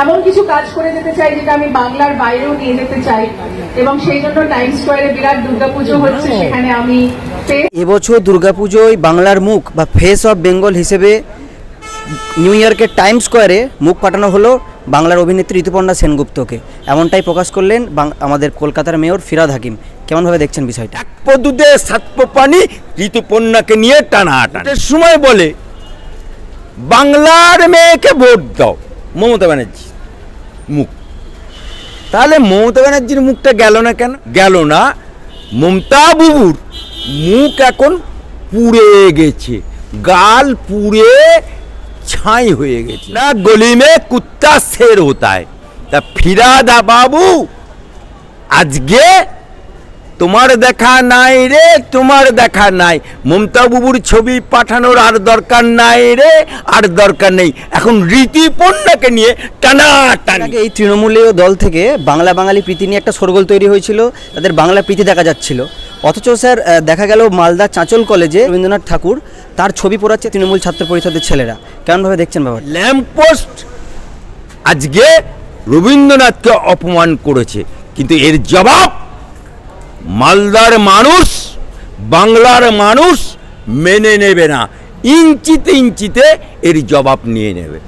এমন কিছু কাজ করে যেতে চাই যেটা আমি বাংলার বাইরেও নিয়ে যেতে চাই। এবং সেই জন্য টাইম স্কোয়ারে বিরাট দুর্গাপুজো হচ্ছে সেখানে আমি এবছর দুর্গাপুজোয় বাংলার মুখ বা ফেস অফ বেঙ্গল হিসেবে নিউ ইয়র্কের টাইম স্কোয়ারে মুখ পাঠানো হলো বাংলার অভিনেত্রী ঋতুপর্ণা সেনগুপ্তকে। এমনটাই প্রকাশ করলেন বাং- আমাদের কলকাতার মেয়র ফিরাদ হাকিম। কেমনভাবে দেখছেন বিষয়টা? পদ্ধতিতে সাতপ পানি ঋতুপর্ণাকে নিয়ে টানা সময় বলে বাংলার মেয়েকে ভোট দাও। মমতা ব্যানার্জি। মুখ। তাহলে মমতা ব্যানার্জির মুখটা গেল না কেন? গেল না। মমতা বুবুর মুখ এখন পুড়ে গেছে। গাল পুড়ে ছাই হয়ে গেছে। না গলি মে কুত্তা শের হতা है তা ফিরাদা বাবু আজকে তোমার দেখা নাই রে তোমার দেখা নাই। মমতা বুবুর ছবি পাঠানোর আর দরকার নাই রে আর দরকার নেই। এখন রীতিপূর্ণকে নিয়ে টানা টানা এই তৃণমূলীয় দল থেকে বাংলা বাঙালি প্রীতি নিয়ে একটা সরগোল তৈরি হয়েছিল তাদের বাংলা প্রীতি দেখা যাচ্ছিল। অথচ স্যার দেখা গেল মালদা চাঁচল কলেজে রবীন্দ্রনাথ ঠাকুর তার ছবি পড়াচ্ছে তৃণমূল ছাত্র পরিষদের ছেলেরা। কেমনভাবে দেখছেন ব্যাপারটা? ল্যাম্পপোস্ট আজকে রবীন্দ্রনাথকে অপমান করেছে। কিন্তু এর জবাব মালদার মানুষ বাংলার মানুষ মেনে নেবে না। ইঞ্চিতে ইঞ্চিতে এর জবাব নিয়ে নেবে।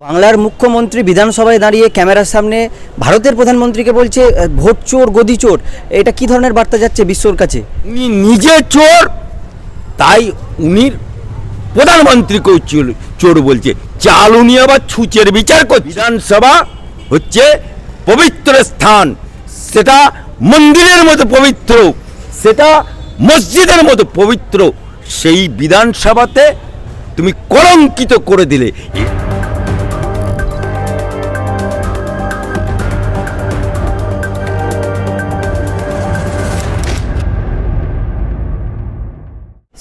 বাংলার মুখ্যমন্ত্রী বিধানসভায় দাঁড়িয়ে ক্যামেরার সামনে ভারতের প্রধানমন্ত্রীকে বলছে ভোট চোর গদি চোর। এটা কি ধরনের বার্তা যাচ্ছে বিশ্বর কাছে? উনি নিজে চোর তাই উনি প্রধানমন্ত্রীকেও চোর- বলছে, চাল উনি আবার ছুচের বিচার করছে। বিধানসভা হচ্ছে পবিত্র স্থান। সেটা মন্দিরের মতো পবিত্র, সেটা মসজিদের মতো পবিত্র। সেই বিধানসভাতে তুমি কলঙ্কিত করে দিলে।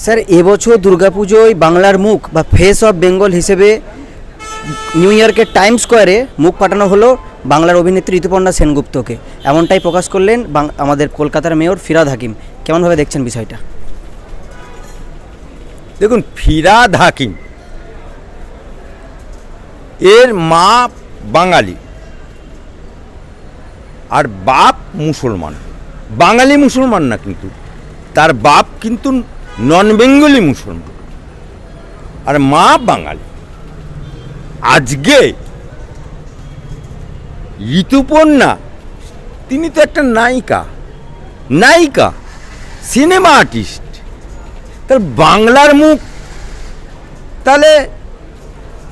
স্যার, এবছর দুর্গাপুজোয় বাংলার মুখ বা ফেস অফ বেঙ্গল হিসেবে নিউ ইয়র্কের টাইম স্কোয়ারে মুখ পাঠানো হলো বাংলার অভিনেত্রী ঋতুপর্ণা সেনগুপ্তকে। এমনটাই প্রকাশ করলেন আমাদের কলকাতার মেয়র ফিরাদ হাকিম। কেমনভাবে দেখছেন বিষয়টা? দেখুন, ফিরাদ হাকিম, এর মা বাঙালি আর বাপ মুসলমান। বাঙালি মুসলমান না কিন্তু, তার বাপ কিন্তু নন বেঙ্গলি মুসলমান। আর মা বাঙালি। আজকে ঋতুপর্ণা, তিনি তো একটা নায়িকা। নায়িকা সিনেমা আর্টিস্ট তার বাংলার মুখ, তাহলে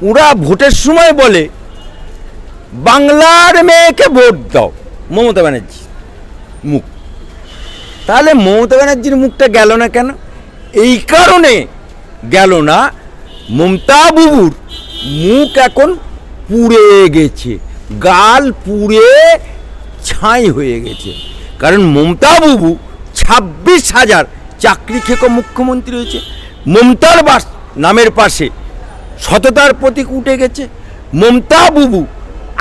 ওরা ভোটের সময় বলে, বাংলার মেয়েকে ভোট দাও, মমতা ব্যানার্জি মুখ। তাহলে মমতা ব্যানার্জির মুখটা গেল না কেন? এই কারণে গেল না মমতা বুবুর মুখ এখন পুড়ে গেছে, গাল পুড়ে ছাই হয়ে গেছে। কারণ মমতা বুবু ছাব্বিশ হাজার চাকরি খেকো মুখ্যমন্ত্রী হয়েছে। মমতার বাস নামের পাশে সততার প্রতীক উঠে গেছে। মমতা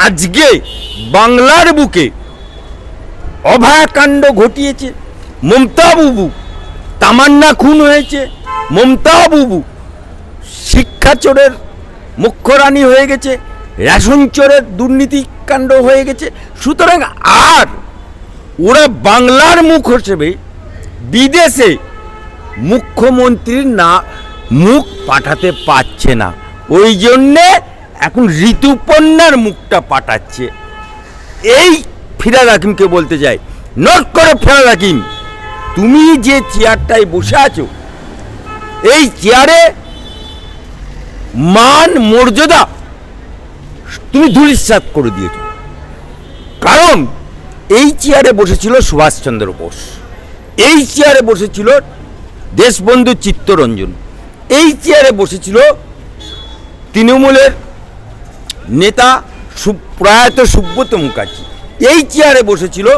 আজকে বাংলার বুকে অভয়াকাণ্ড ঘটিয়েছে। মমতা তামান্না খুন হয়েছে, মমতা বুবু শিক্ষা চোরের মুখ্য রানী হয়ে গেছে, রেশন চোরের দুর্নীতিকাণ্ড হয়ে গেছে। সুতরাং আর ওরা বাংলার মুখ হিসেবে বিদেশে মুখ্যমন্ত্রীর না মুখ পাঠাতে পারছে না। ওই জন্যে এখন ঋতুপর্ণার মুখটা পাঠাচ্ছে। এই ফিরাদ হাকিমকে বলতে চাই। নোট করে ফিরাদ হাকিম। তুমি যে চেয়ারটায় বসে আছো, এই চেয়ারে মান মর্যাদা তুমি ধূলিসাৎ করে দিয়েছ। কারণ এই চেয়ারে বসেছিল সুভাষচন্দ্র বোস, এই চেয়ারে বসেছিল দেশবন্ধু চিত্তরঞ্জন, এই চেয়ারে বসেছিল তৃণমূলের নেতা প্রয়াত সুব্রত মুখার্জি, এই চেয়ারে বসেছিল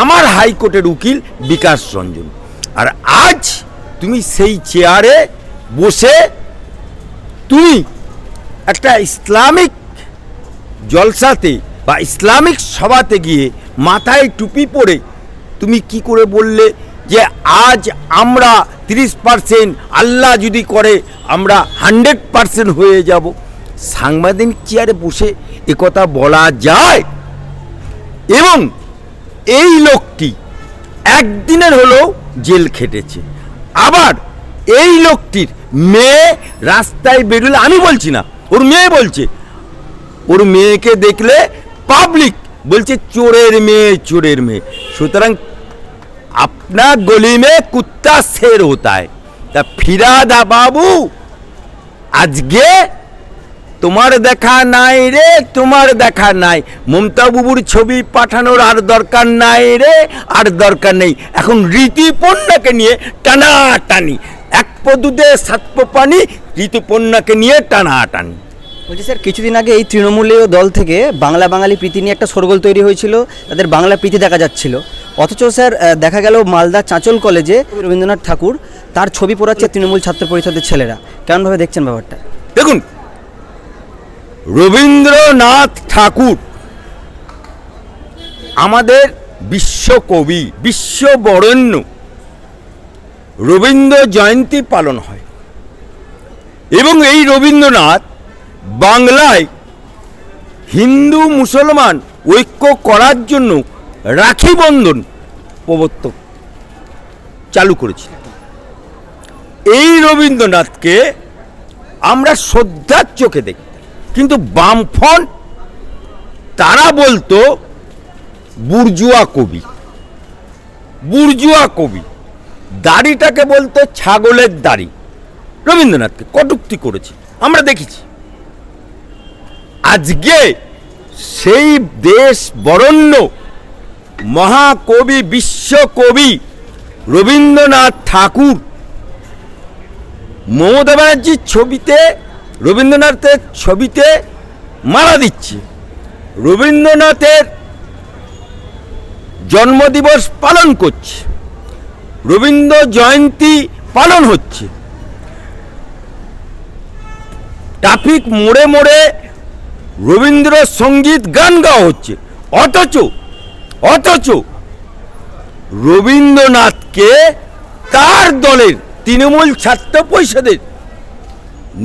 আমার হাইকোর্টের উকিল বিকাশ রঞ্জন। আর আজ তুমি সেই চেয়ারে বসে তুমি একটা ইসলামিক জলসাতে বা ইসলামিক সভাতে গিয়ে মাথায় টুপি পরে তুমি কি করে বললে যে আজ আমরা তিরিশ পার্সেন্ট, আল্লাহ যদি করে আমরা হান্ড্রেড পার্সেন্ট হয়ে যাব। সাংবাদিক চেয়ারে বসে একথা বলা যায় এবং এই লোকটি একদিনের হলেও জেল খেটেছে আবার এই লোকটির মেয়ে রাস্তায় বেরোলে আমি বলছি না ওর মেয়ে বলছে ওর মেয়েকে দেখলে পাবলিক বলছে চোরের মেয়ে চোরের মেয়ে সুতরাং अपना गली में कुत्ता शेर होता है তা ফিরাদা বাবু আজকে তোমার দেখা নাই রে তোমার দেখা নাই। মমতা বাবুর ছবি পাঠানোর আর দরকার নাই রে আর দরকার নেই। এখন ঋতুপর্ণাকে নিয়ে টানা টানি এক পদুতে সাতপ পানি ঋতুপর্ণাকে নিয়ে টানা টানি বলছি স্যার কিছুদিন আগে এই তৃণমূলীয় দল থেকে বাংলা বাঙালি প্রীতি নিয়ে একটা সরগোল তৈরি হয়েছিল। তাদের বাংলা প্রীতি দেখা যাচ্ছিল। অথচ স্যার দেখা গেল মালদা চাঁচল কলেজে রবীন্দ্রনাথ ঠাকুর তার ছবি পড়াচ্ছে তৃণমূল ছাত্র পরিষদের ছেলেরা। কেমনভাবে দেখছেন ব্যাপারটা? দেখুন রবীন্দ্রনাথ ঠাকুর, আমাদের বিশ্বকবি, বিশ্ববরেণ্য রবীন্দ্র জয়ন্তী পালন হয়। এবং এই রবীন্দ্রনাথ বাংলায় হিন্দু মুসলমান ঐক্য করার জন্য রাখি বন্ধন প্রবর্তক চালু করেছিল এই রবীন্দ্রনাথকে আমরা শ্রদ্ধার চোখে দেখতাম কিন্তু বামফ্রন্ট তারা বলতো বুর্জুয়া কবি। বুর্জুয়া কবি। দাড়িটাকে বলতো ছাগলের দাড়ি। রবীন্দ্রনাথকে কটুক্তি করেছে। আমরা দেখেছি। আজকে সেই দেশ বরণ্য মহাকবি, বিশ্বকবি রবীন্দ্রনাথ ঠাকুর, মমতা ব্যানার্জির ছবিতে রবীন্দ্রনাথের ছবিতে মারা দিচ্ছে। রবীন্দ্রনাথের জন্মদিবস পালন করছে। রবীন্দ্র জয়ন্তী পালন হচ্ছে। ট্রাফিক মোড়ে মোড়ে রবীন্দ্র সংগীত গান গাওয়া হচ্ছে। অথচ অথচ রবীন্দ্রনাথকে তার দলের তৃণমূল ছাত্র পরিষদের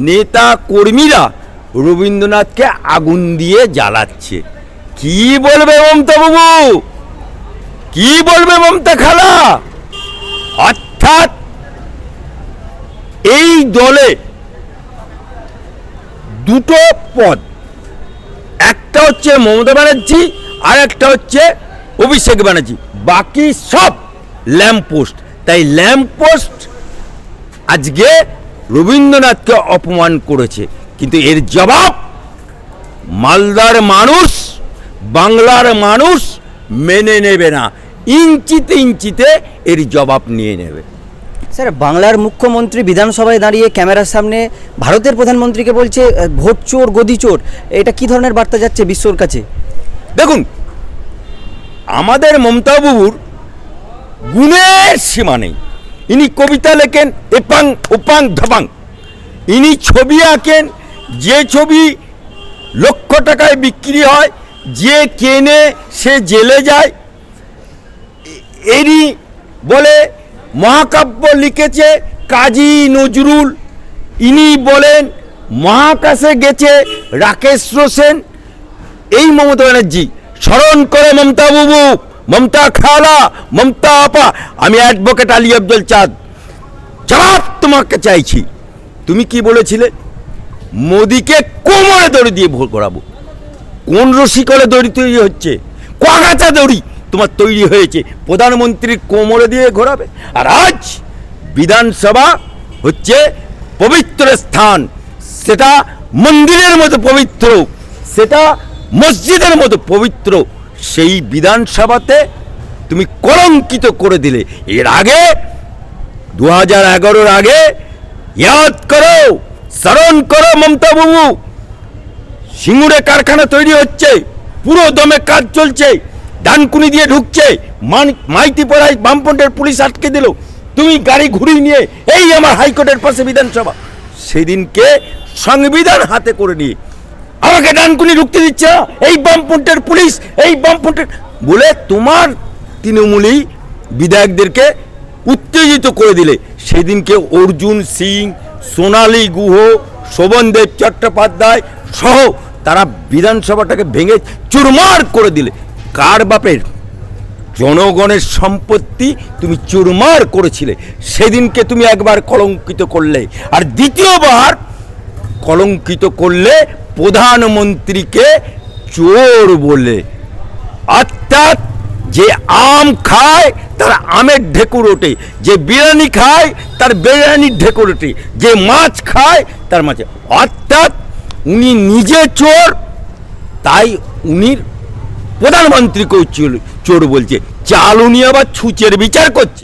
নেতা কর্মীরা রবীন্দ্রনাথকে আগুন দিয়ে জ্বালাচ্ছে। কি বলবে মমতা বাবু কি বলবে মমতা খালা? অর্থাৎ এই দলে দুটো পদ, একটা হচ্ছে মমতা ব্যানার্জি আর একটা হচ্ছে অভিষেক ব্যানার্জি। বাকি সব ল্যাম্প পোস্ট তাই ল্যাম্প পোস্ট আজকে রবীন্দ্রনাথকে অপমান করেছে। কিন্তু এর জবাব মালদার মানুষ বাংলার মানুষ মেনে নেবে না। ইঞ্চিতে ইঞ্চিতে এর জবাব নিয়ে নেবে। স্যার বাংলার মুখ্যমন্ত্রী বিধানসভায় দাঁড়িয়ে ক্যামেরার সামনে ভারতের প্রধানমন্ত্রীকে বলছে ভোট চোর গদি চোর। এটা কি ধরনের বার্তা যাচ্ছে বিশ্বর কাছে? দেখুন আমাদের মমতা বাবুর গুণের সীমা নেই। ইনি কবিতা লেখেন, এপাং, ওপাং, ধপাং। ইনি ছবি আঁকেন, যে ছবি লক্ষ টাকায় বিক্রি হয়, যে কেনে সে জেলে যায়। এরই বলে মহাকাব্য লিখেছে কাজী নজরুল। ইনি বলেন, মহাকাশে গেছে রাকেশ রোসেন এই মমতা ব্যানার্জি, স্মরণ করে মমতা বাবু। মমতা খালা, মমতা আপা, আমি অ্যাডভোকেট আলী আব্দুল চাঁদ। জবাব তোমাকে চাইছি। তুমি কি বলেছিলে? মোদিকে কোমরে দড়ি দিয়ে ভোট করাবো। কোন রসিকলে দড়ি তৈরি হচ্ছে? কোয়াগাছা দড়ি তোমার তৈরি হয়েছে। প্রধানমন্ত্রীর কোমরে দিয়ে ঘোরাবে। আর আজ বিধানসভা হচ্ছে পবিত্র স্থান। সেটা মন্দিরের মতো পবিত্র। সেটা মসজিদের মতো পবিত্র। সেই বিধানসভাতে তুমি কলঙ্কিত করে দিলে। এর আগে দু হাজার এগারোর আগে, ইয়াদ করো, স্মরণ করো মমতা বাবু। সিঙ্গুরে কারখানা তৈরি হচ্ছে, পুরো দমে কাজ চলছে, ডানকুনি দিয়ে ঢুকছে মাইতি পড়ায় বামপন্থের পুলিশ আটকে দিল। তুমি গাড়ি ঘুরিয়ে নিয়ে এই আমার হাইকোর্টের পাশে বিধানসভা। সেদিনকে সংবিধান হাতে করে নিয়ে আমাকে ডানকুনি ঢুকতে দিচ্ছে। না এই বামপন্থের পুলিশ, এই বামপন্থের বলে তোমার তৃণমূলই বিধায়কদেরকে উত্তেজিত করে দিলে। সেদিনকে অর্জুন সিং, সোনালী গুহ শোভনদেব চট্টোপাধ্যায় সহ তারা বিধানসভাটাকে ভেঙে চুরমার করে দিলে। কার বাপের? জনগণের সম্পত্তি তুমি চুরমার করেছিলে। সেদিনকে তুমি একবার কলঙ্কিত করলে। আর দ্বিতীয়বার কলঙ্কিত করলে প্রধানমন্ত্রীকে চোর বলে। অর্থাৎ যে আম খায়, তার আমের ঢেকুর ওঠে। যে বিরিয়ানি খায়, তার বিরিয়ানির ঢেকুর ওঠে। যে মাছ খায়, তার মাছে অর্থাৎ উনি নিজে চোর, তাই উনি প্রধানমন্ত্রীকেও চোর বলছে। চাল উনি আবার ছুচের বিচার করছে।